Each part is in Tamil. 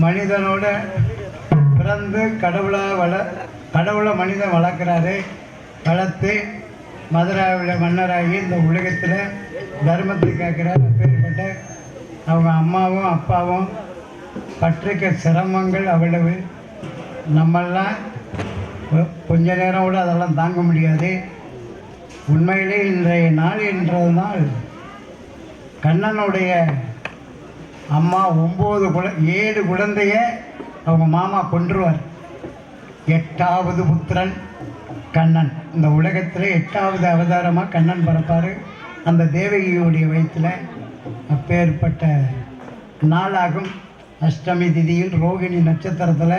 மனிதனோட பிறந்து கடவுளை வள கடவுளை மனிதன் வளர்க்குறாரு வளர்த்து மதுராவில் மன்னராகி இந்த உலகத்தில் தர்மத்தை கேட்குறாரு. அப்பேற்பட்ட அவங்க அம்மாவும் அப்பாவும் பட்டிருக்க சிரமங்கள் அவ்வளவு. நம்மெல்லாம் கொஞ்ச நேரம் கூட அதெல்லாம் தாங்க முடியாது. உண்மையிலே இன்றைய நாள் என்றதுனால் கண்ணனுடைய அம்மா ஒம்பது குழ ஏழு குழந்தைய அவங்க மாமா கொன்றுவார். எட்டாவது புத்திரன் கண்ணன். இந்த உலகத்தில் எட்டாவது அவதாரமாக கண்ணன் பிறப்பார். அந்த தேவகியுடைய வயிற்றில் அப்பேற்பட்ட நாளாகும். அஷ்டமி திதியில் ரோகிணி நட்சத்திரத்தில்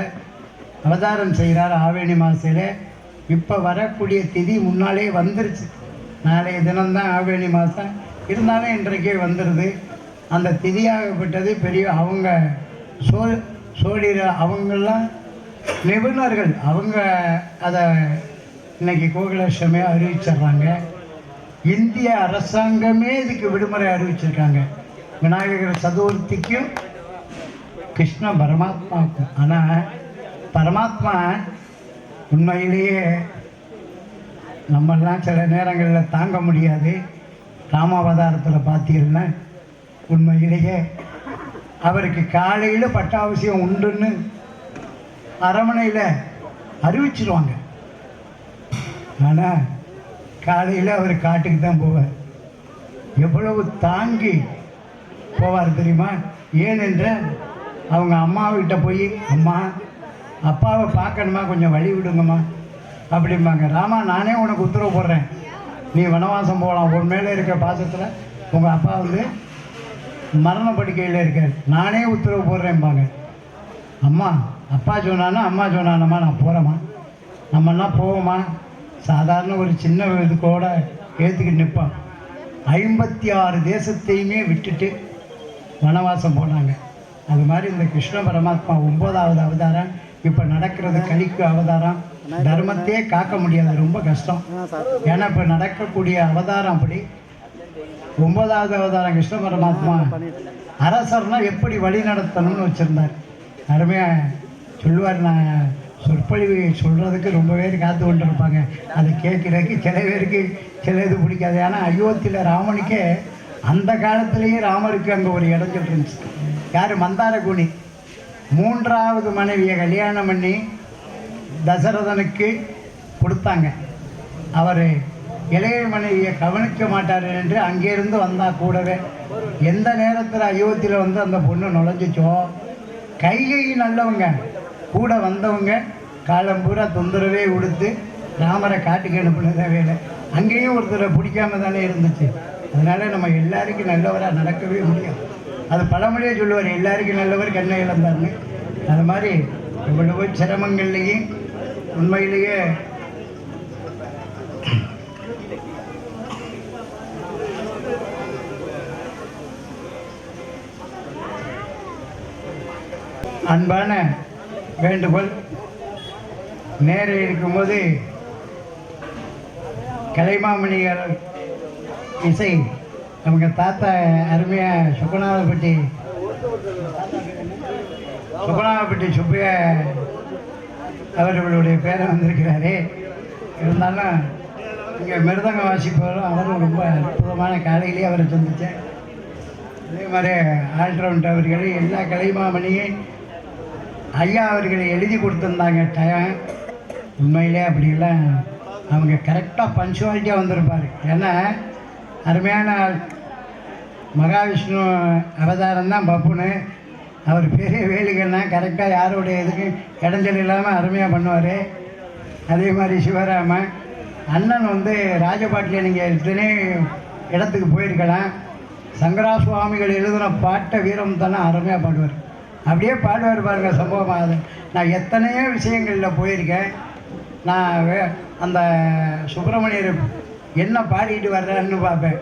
அவதாரம் செய்கிறார் ஆவேணி மாதத்தில் இப்போ வரக்கூடிய திதி முன்னாலே வந்துருச்சு. நாளைய தினம்தான் ஆவேணி மாதம் இருந்தாலும் இன்றைக்கே வந்துடுது அந்த திதியாகப்பட்டது பெரிய அவங்க சோ சோழிர அவங்கெல்லாம் நிபுணர்கள். அவங்க அதை இன்னைக்கு கோகுலாஷ்டமியாக அறிவிச்சிடுறாங்க. இந்திய அரசாங்கமே இதுக்கு விடுமுறை அறிவிச்சிருக்காங்க. விநாயகர் சதுர்த்திக்கும் கிருஷ்ண பரமாத்மாவுக்கும். ஆனால் பரமாத்மா உண்மையிலேயே நம்மெல்லாம் சில நேரங்களில் தாங்க முடியாது. ராமாவதாரத்தில் பார்த்தீங்கன்னா உண்மையிலேயே அவருக்கு காலையில் பட்டாவசியம் உண்டுன்னு அரமனையில் அறிவிச்சிருவாங்க. ஆனால் காலையில் அவர் காட்டுக்கு தான் போவார். எவ்வளவு தாங்கி போவார் தெரியுமா? ஏனென்றால் அவங்க அம்மாவிட்ட போய் அம்மா அப்பாவை பார்க்கணுமா? கொஞ்சம் வழி விடுங்கம்மா. அப்படிம்பாங்க. ராமா நானே உனக்கு உத்தரவு போடுறேன். நீ வனவாசம் போகலாம். உன் மேலே இருக்க பாசத்தில் உங்கள் அப்பா வந்து மரண படுக்கையில் இருக்கார் நானே உத்தரவு போடுறேன்பாங்க அம்மா அப்பா சொன்னானா அம்மா சொன்னானம்மா நான் போகிறேம்மா நம்மன்னா போவோமா சாதாரண ஒரு சின்ன இதுக்கோட ஏற்றுக்கிட்டு நிற்பான் ஐம்பத்தி ஆறு தேசத்தையுமே விட்டுட்டு வனவாசம் போனாங்க. அது மாதிரி இந்த கிருஷ்ண பரமாத்மா ஒன்பதாவது அவதாரம் இப்போ நடக்கிறது கலிக்கு அவதாரம். தர்மத்தையே காக்க முடியாது ரொம்ப கஷ்டம். ஏன்னா இப்போ நடக்கக்கூடிய அவதாரம் அப்படி. ஒன்பதாவது அவதாரம் கிருஷ்ண பரமாத்மா. அரசர்னா எப்படி வழி நடத்தணும்னு வச்சுருந்தார். அருமையாக சொல்லுவார் நான் சொற்பொழிவு சொல்கிறதுக்கு ரொம்ப பேர் காத்து கொண்டு இருப்பாங்க அதை கேட்குறதுக்கு சில பேருக்கு சில இது பிடிக்காது. ஏன்னா அயோத்தியில் ராமனுக்கே அந்த காலத்திலேயே ராமருக்கு அங்கே ஒரு இடைஞ்சல் இருந்துச்சு. யார்? மந்தாரகுணி. மூன்றாவது மனைவியை கல்யாணம் பண்ணி தசரதனுக்கு கொடுத்தாங்க. அவர் இளைய மனைவியை கவனிக்க மாட்டார் என்று அங்கேருந்து வந்தா கூடவே. எந்த நேரத்தில் அயோத்தியில் வந்து அந்த பொண்ணு நுழைஞ்சிச்சோ? கைகை நல்லவங்க கூட வந்தவங்க காலம் பூரா தொந்தரவே கொடுத்து ராமரை காட்டுக்கு அனுப்புனதே வேலை. அங்கேயும் ஒருத்தரை பிடிக்காம தானே இருந்துச்சு. அதனால நம்ம எல்லாருக்கும் நல்லவராக நடக்கவே முடியும் அது பழமொழியே சொல்லுவார் எல்லாருக்கும் நல்லவர் கண்ணை இழந்தார்னு. அது மாதிரி இவ்வளவு சிரமங்கள்லேயும் உண்மையிலேயே அன்பான வேண்டுகோள் நேரில் இருக்கும்போது கலைமாமணிகள் இசை நமக்கு தாத்தா அருமையாக சுப்பநாதப்பட்டி சுப்பநாதப்பட்டி சுப்பைய அவர்களுடைய பேரை வந்திருக்கிறாரு. இருந்தாலும் இங்கே மிருதங்க வாசிப்பவரும் அவரும் ரொம்ப அற்புதமான காலையிலேயே அவரை சந்தித்தேன். அதே மாதிரி ஆல்ரவுண்ட் அவர்கள் எல்லா கலைமாமணியும் ஐயா அவர்களை எழுதி கொடுத்துருந்தாங்க டைம் உண்மையிலே அப்படிலாம் அவங்க கரெக்டாக பஞ்சுவாலிட்டியாக வந்திருப்பார். ஏன்னா அருமையான மகாவிஷ்ணு அவதாரம் தான் பப்புனு அவர் பெரிய வேலுகள்னா கரெக்டாக யாருடைய இதுக்கும் இடைஞ்சல் இல்லாமல் அருமையாக பண்ணுவார். அதே மாதிரி சிவராமன் அண்ணன் வந்து ராஜபாட்டில் நீங்கள் எத்தனை இடத்துக்கு போயிருக்கலாம். சங்கரா சுவாமிகள் எழுதின பாட்டை வீரம் தானே அருமையாக பாடுவார். அப்படியே பாடுவார் பாருங்க சம்பவமாக நான் எத்தனையோ விஷயங்களில் போயிருக்கேன். நான் வே- அந்த சுப்பிரமணியர் என்ன பாடிட்டு வர்றாருன்னு பார்ப்பேன்.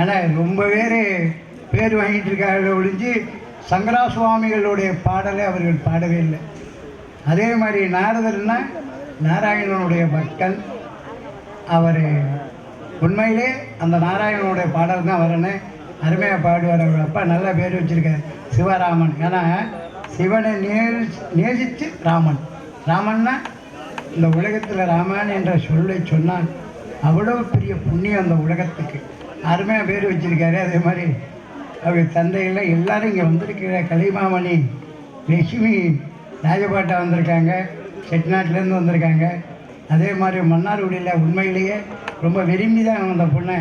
ஆனால் ரொம்ப பேர் பேர் வாங்கிட்டு இருக்காங்க ஒழிஞ்சு சங்கரா சுவாமிகளுடைய பாடலை அவர்கள் பாடவே இல்லை. அதே மாதிரி நாரதர்னா நாராயணனுடைய பக்தன். அவர் உண்மையிலே அந்த நாராயணனுடைய பாடல் தான் வரணும் அருமையாக பாடுவார் அவர். அப்பா நல்ல பேர் வச்சுருக்கார். சிவராமன். ஏன்னா சிவனை நேசி நேசித்து ராமன். ராமன்னா இந்த உலகத்தில் ராமன் என்ற சொல்லை சொன்னால் அவ்வளோ பெரிய புண்ணியம் அந்த உலகத்துக்கு. அருமையாக பேர் வச்சுருக்காரு. அதே மாதிரி அவர் தந்தையில் எல்லோரும் இங்கே வந்திருக்கிற கலிமாமணி லட்சுமி ராஜபாட்டா வந்திருக்காங்க. செட்டிநாட்டிலேருந்து வந்திருக்காங்க. அதே மாதிரி மன்னார்குடியில் உண்மையிலேயே ரொம்ப விரும்பி தான் அந்த பொண்ணை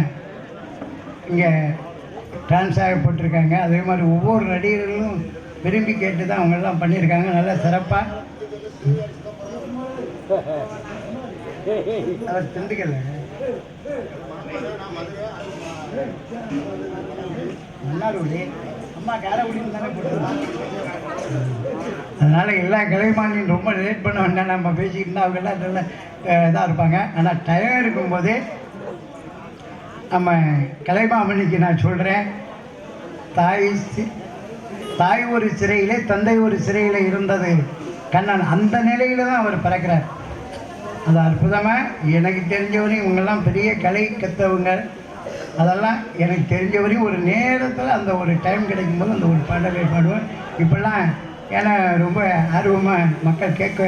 இங்கே டான்ஸ் ஆகப்பட்டிருக்காங்க அதே மாதிரி ஒவ்வொரு நடிகர்களும் விரும்பி கேட்டு தான் அவங்கெல்லாம் பண்ணியிருக்காங்க. நல்லா சிறப்பாக அவர் திண்டுக்கல மன்னார்குடி. அம்மா தானே அதனால் எல்லா கலைமானியும் ரொம்ப லேட் பண்ண வேண்டாம். நம்ம பேசிக்கிட்டு அவங்க எல்லாம் இதாக இருப்பாங்க. ஆனால் டயம் இருக்கும்போதே நம்ம கலைமாமணிக்கு நான் சொல்கிறேன் தாய் சி- தாய் ஒரு சிறையிலே தந்தை ஒரு சிறையில் இருந்தது. கண்ணன் அந்த நிலையில தான் அவர் பிறக்கிறார். அது அற்புதமாக எனக்கு தெரிஞ்சவரையும் இவங்கெல்லாம் பெரிய கலை கற்றவங்க அதெல்லாம் எனக்கு தெரிஞ்சவரையும் ஒரு நேரத்தில் அந்த ஒரு டைம் கிடைக்கும்போது அந்த ஒரு பாடலை பாடுவேன் இப்போல்லாம் ஏன்னா ரொம்ப ஆர்வமாக மக்கள் கேட்க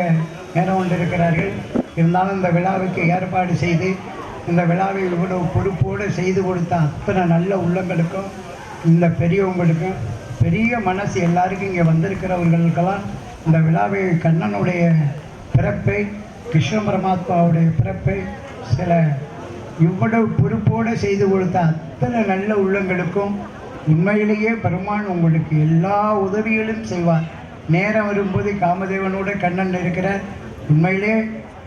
நேரம் கொண்டு இருக்கிறார்கள் இருந்தாலும் இந்த விழாவுக்கு ஏற்பாடு செய்து இந்த விழாவை இவ்வளவு பொறுப்போடு செய்து கொடுத்த அத்தனை நல்ல உள்ளங்களுக்கும் இந்த பெரியவங்களுக்கும் பெரிய மனசு எல்லாருக்கும் இங்கே வந்திருக்கிறவர்களுக்கெல்லாம் இந்த விழாவை கண்ணனுடைய பிறப்பை கிருஷ்ண பரமாத்மாவுடைய பிறப்பை சில இவ்வளவு பொறுப்போடு செய்து கொடுத்த அத்தனை நல்ல உள்ளங்களுக்கும் உண்மையிலேயே பெருமான் உங்களுக்கு எல்லா உதவிகளும் செய்வார். நேரம் வரும்போது காமதேவனோட கண்ணன் இருக்கிறார். உண்மையிலே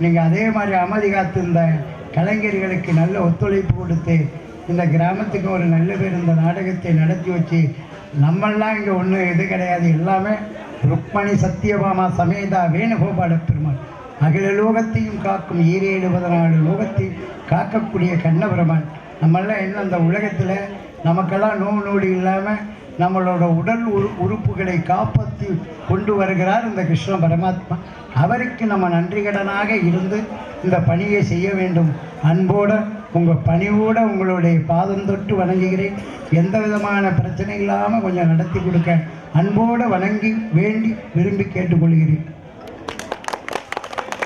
நீங்கள் அதே மாதிரி அமைதி காத்து கலைஞர்களுக்கு நல்ல ஒத்துழைப்பு கொடுத்து இந்த கிராமத்துக்கு ஒரு நல்ல பேர் இந்த நாடகத்தை நடத்தி வச்சு நம்மெல்லாம் இங்கே ஒன்றும் இது கிடையாது. எல்லாமே ருக்மணி சத்யபாமா சமேதா வேணுகோபால பெருமாள். அகில லோகத்தையும் காக்கும் ஈரேழு பதினாலு லோகத்தையும் காக்கக்கூடிய கண்ணபெருமான் நம்மெல்லாம் என்ன அந்த உலகத்தில் நமக்கெல்லாம் நோவு நோடி இல்லாமல் நம்மளோட உடல் உறு உறுப்புகளை காப்பாற்றி கொண்டு வருகிறார் இந்த கிருஷ்ண பரமாத்மா. அவருக்கு நம்ம நன்றிகடனாக இருந்து இந்த பணியை செய்ய வேண்டும். அன்போட உங்கள் பணிவோடு உங்களுடைய பாதம் தொட்டு வணங்குகிறேன். எந்த விதமான பிரச்சனை இல்லாமல் கொஞ்சம் நடத்தி கொடுக்க அன்போடு வணங்கி வேண்டி விரும்பி கேட்டுக்கொள்கிறேன்.